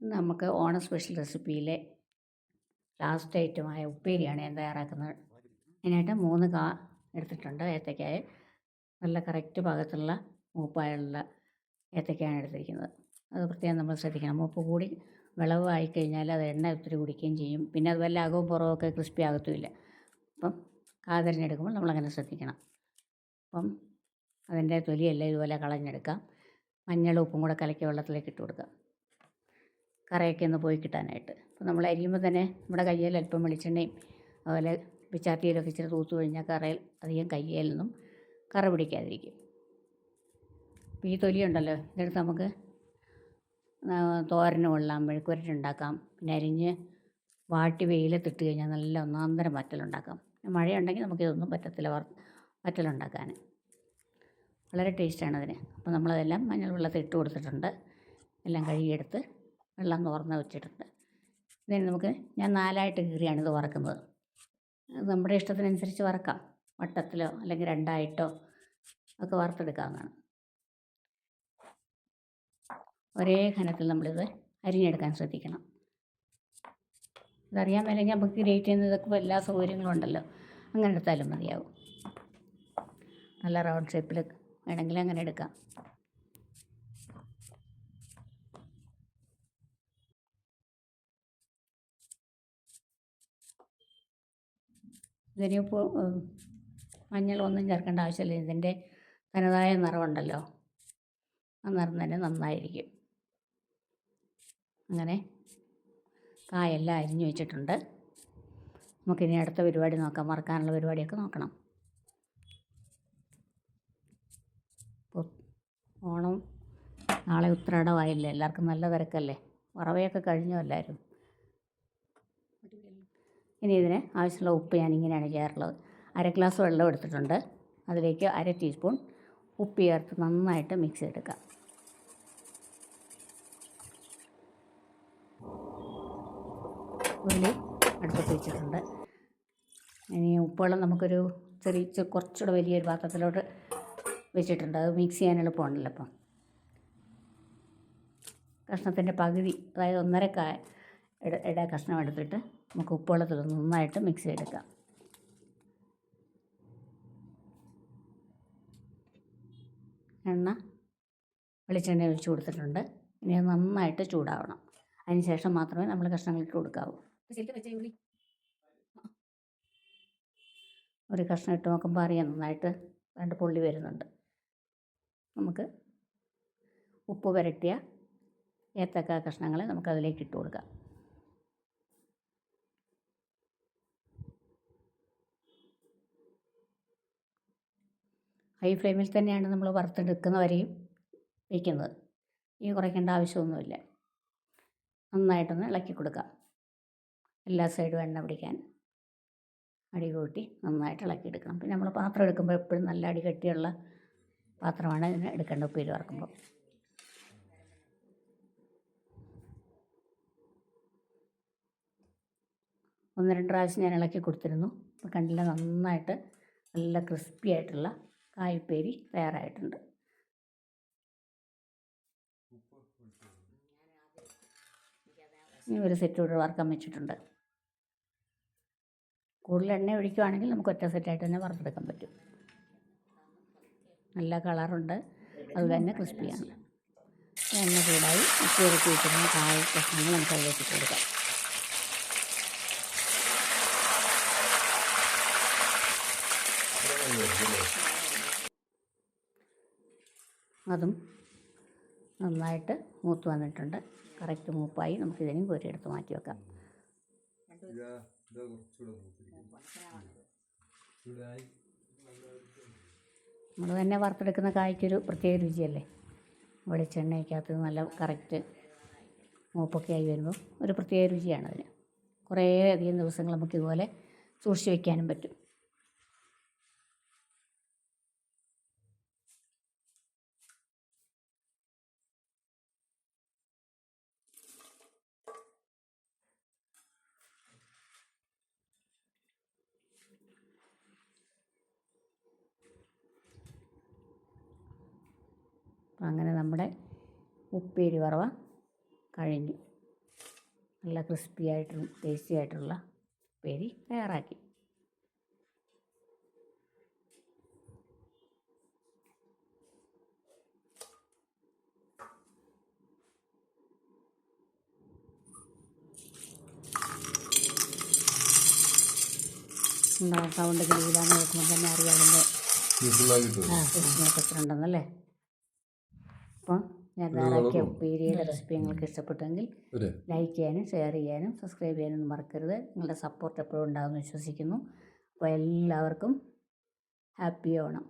നമുക്ക് ഓണ special റെസിപ്പിയിലെ last ഐറ്റമായ ഉപ്പേരിയാണ് ഞാൻ തയ്യാറാക്കുന്നത്. അതിനായിട്ട് മൂന്ന് കാ എടുത്തിട്ടുണ്ട്. ഏത്തയ്ക്കായ നല്ല കറക്റ്റ് പാകത്തിലുള്ള മൂപ്പായുള്ള ഏത്തയ്ക്കയാണ് എടുത്തിരിക്കുന്നത്. അത് പ്രത്യേകം നമ്മൾ ശ്രദ്ധിക്കണം. മൂപ്പ് കൂടി വിളവായി കഴിഞ്ഞാൽ അത് എണ്ണ ഒത്തിരി കുടിക്കുകയും ചെയ്യും. പിന്നെ അത് വല്ല അകവും ഒക്കെ ക്രിസ്പി ആകത്തുമില്ല. അപ്പം കാ തിരഞ്ഞെടുക്കുമ്പോൾ നമ്മളങ്ങനെ ശ്രദ്ധിക്കണം. അപ്പം അതിന്റെ തൊലിയെല്ലാം ഇതുപോലെ കളഞ്ഞെടുക്കാം. മഞ്ഞളും ഉപ്പും കൂടെ കലക്കി വെള്ളത്തിലേക്ക് ഇട്ട് കൊടുക്കാം കറയൊക്കെ ഒന്ന് പോയി കിട്ടാനായിട്ട്. അപ്പോൾ നമ്മൾ അരിയുമ്പോൾ തന്നെ നമ്മുടെ കയ്യിൽ അല്പം വെളിച്ചെണ്ണയും അതുപോലെ പിച്ചാത്തിയിലൊക്കെ ഇച്ചിരി തൂത്തു കഴിഞ്ഞാൽ കറയിൽ അധികം കയ്യിലൊന്നും കറ പിടിക്കാതിരിക്കും. ഈ തൊലിയുണ്ടല്ലോ ഇതെടുത്ത് നമുക്ക് തോരന് കൊള്ളാം മെഴുക്കുരട്ടുണ്ടാക്കാം പിന്നെ അരിഞ്ഞ് വാട്ടി വെയിലത്തിട്ട് കഴിഞ്ഞാൽ നല്ല ഒന്നാന്തരം വറ്റലുണ്ടാക്കാം മഴയുണ്ടെങ്കിൽ നമുക്കിതൊന്നും പറ്റത്തില്ല വറ്റലുണ്ടാക്കാൻ വളരെ ടേസ്റ്റാണ് അതിന് അപ്പോൾ നമ്മളതെല്ലാം മഞ്ഞൾ വെള്ളത്തിൽ ഇട്ട് കൊടുത്തിട്ടുണ്ട്. എല്ലാം കഴുകിയെടുത്ത് വെള്ളം തുറന്ന് വെച്ചിട്ടുണ്ട്. ഇതിന് നമുക്ക് ഞാൻ നാലായിട്ട് കീറിയാണ് ഇത് വറക്കുന്നത്. നമ്മുടെ ഇഷ്ടത്തിനനുസരിച്ച് വറക്കാം. വട്ടത്തിലോ അല്ലെങ്കിൽ രണ്ടായിട്ടോ ഒക്കെ വറുത്തെടുക്കാവുന്നതാണ് ഒരേ ഘനത്തിൽ നമ്മളിത് അരിഞ്ഞെടുക്കാൻ ശ്രദ്ധിക്കണം. ഇതറിയാൻ മേലെങ്കിൽ നമുക്ക് ഗ്രേറ്റ് ചെയ്യുന്നതൊക്കെ എല്ലാ സൗകര്യങ്ങളും ഉണ്ടല്ലോ. അങ്ങനെ എടുത്താലും മതിയാവും. നല്ല റൗണ്ട് ഷേപ്പിൽ വേണമെങ്കിൽ അങ്ങനെ എടുക്കാം. ഇതിന് ഇപ്പോൾ മഞ്ഞളൊന്നും ചേർക്കേണ്ട ആവശ്യമില്ല. ഇതിന്റെ തനതായ നിറമുണ്ടല്ലോ ആ നിറം തന്നെ നന്നായിരിക്കും. അങ്ങനെ കായെല്ലാം അരിഞ്ഞു വെച്ചിട്ടുണ്ട്. നമുക്കിനി അടുത്ത പരിപാടി നോക്കാം. മറക്കാനുള്ള പരിപാടിയൊക്കെ നോക്കണം. ഓണം നാളെ ഉത്രാടമായില്ലേ? എല്ലാവർക്കും നല്ല തിരക്കല്ലേ? വറവയൊക്കെ കഴിഞ്ഞോ എല്ലാവരും? ഇനി ഇതിന് ആവശ്യമുള്ള ഉപ്പ് ഞാൻ ഇങ്ങനെയാണ് ചെയ്യാറുള്ളത് അര ഗ്ലാസ് വെള്ളം എടുത്തിട്ടുണ്ട്. അതിലേക്ക് അര ടീസ്പൂൺ ഉപ്പ് ചേർത്ത് നന്നായിട്ട് മിക്സ് ചെയ്തെടുക്കാം ഉള്ളി അടുപ്പത്ത് വെച്ചിട്ടുണ്ട്. ഇനി ഉപ്പുവെള്ളം നമുക്കൊരു ചെറിയ കുറച്ചുകൂടെ വലിയൊരു പാത്രത്തിലോട്ട് വെച്ചിട്ടുണ്ട്. അത് മിക്സ് ചെയ്യാൻ എളുപ്പമുണ്ടല്ലോ അപ്പം കഷ്ണത്തിന്റെ പകുതി അതായത് ഒന്നര കാ ഇട കഷ്ണം എടുത്തിട്ട് നമുക്ക് ഉപ്പുവെള്ളത്തിൽ നന്നായിട്ട് മിക്സ് ചെയ്തെടുക്കാം. എണ്ണ വെളിച്ചെണ്ണ ഒഴിച്ച് കൊടുത്തിട്ടുണ്ട്. ഇനി അത് നന്നായിട്ട് ചൂടാവണം. അതിന് ശേഷം മാത്രമേ നമ്മൾ കഷ്ണങ്ങൾ ഇട്ട് കൊടുക്കാവൂ ഒരു കഷ്ണം ഇട്ട് നോക്കുമ്പോൾ അറിയാം നന്നായിട്ട് രണ്ട് പൊള്ളി വരുന്നുണ്ട്. നമുക്ക് ഉപ്പ് പുരട്ടിയ ഏത്തക്ക കഷ്ണങ്ങളെ നമുക്കതിലേക്ക് ഇട്ട് കൊടുക്കാം. ഹൈ ഫ്ലെയിമിൽ തന്നെയാണ് നമ്മൾ വറുത്തെടുക്കുന്നവരെയും വയ്ക്കുന്നത് ഈ കുറയ്ക്കേണ്ട ആവശ്യമൊന്നുമില്ല. നന്നായിട്ടൊന്ന് ഇളക്കി കൊടുക്കാം. എല്ലാ സൈഡും എണ്ണ പിടിക്കാൻ അടി കൂട്ടി നന്നായിട്ട് ഇളക്കിയെടുക്കണം പിന്നെ നമ്മൾ പാത്രം എടുക്കുമ്പോൾ എപ്പോഴും നല്ല അടി കെട്ടിയുള്ള പാത്രമാണ് ഇതിന് എടുക്കേണ്ട ഉപ്പേരി വറക്കുമ്പോൾ ഒന്ന് രണ്ട് പ്രാവശ്യം ഞാൻ ഇളക്കി കൊടുത്തിരുന്നു. അപ്പോൾ കണ്ടില്ല നന്നായിട്ട് നല്ല ക്രിസ്പി ആയിട്ടുള്ള കായ്പേരി തയ്യാറായിട്ടുണ്ട്. ഇനി ഒരു സെറ്റ് കൂടെ വറുക്കാൻ വെച്ചിട്ടുണ്ട്. കൂടുതൽ എണ്ണ ഒഴിക്കുവാണെങ്കിൽ നമുക്ക് ഒറ്റ സെറ്റായിട്ട് തന്നെ വറുത്തെടുക്കാൻ പറ്റും. നല്ല കളറുണ്ട്. അതുപോലെ തന്നെ ക്രിസ്പിയാണ്. എണ്ണ ചൂടായി ഉപ്പ് ഇറക്കി കായ കഷ്ണങ്ങൾ നമുക്ക് അതിലേക്ക് കൊടുക്കാം. അതും നന്നായിട്ട് മൂത്ത് വന്നിട്ടുണ്ട്. കറക്റ്റ് മൂപ്പായി. നമുക്ക് ഇതിനും കോരിയെടുത്ത് മാറ്റി വെക്കാം. നമ്മൾ തന്നെ വറുത്തെടുക്കുന്ന കായ്ക്കൊരു പ്രത്യേക രുചിയല്ലേ? വെളിച്ചെണ്ണയ്ക്കകത്ത് നല്ല കറക്റ്റ് മൂപ്പൊക്കെ ആയി വരുമ്പോൾ ഒരു പ്രത്യേക രുചിയാണ് അതിന് കുറേ അധികം ദിവസങ്ങൾ നമുക്ക് ഇതുപോലെ സൂക്ഷിച്ച് വയ്ക്കാനും പറ്റും. അങ്ങനെ നമ്മുടെ ഉപ്പേരി വറവ കഴിഞ്ഞു. നല്ല ക്രിസ്പി ആയിട്ടും ടേസ്റ്റി ആയിട്ടുള്ള ഉപ്പേരി തയ്യാറാക്കി. ഉണ്ടാവും സൗണ്ട് കിളിയിലാന്ന് നോക്കുമ്പോൾ തന്നെ അറിയാം അതിന്റെ ആ ഫിഷിനൊക്കെ എത്ര ഉണ്ടെന്നല്ലേ? അപ്പം തയ്യാറാക്കിയ ഉപ്പേരിയുടെ റെസിപ്പി നിങ്ങൾക്ക് ഇഷ്ടപ്പെട്ടെങ്കിൽ ലൈക്ക് ചെയ്യാനും ഷെയർ ചെയ്യാനും സബ്സ്ക്രൈബ് ചെയ്യാനും മറക്കരുത്. നിങ്ങളുടെ സപ്പോർട്ട് എപ്പോഴും ഉണ്ടാകുമെന്ന് വിശ്വസിക്കുന്നു. അപ്പോൾ എല്ലാവർക്കും ഹാപ്പി ഓണം.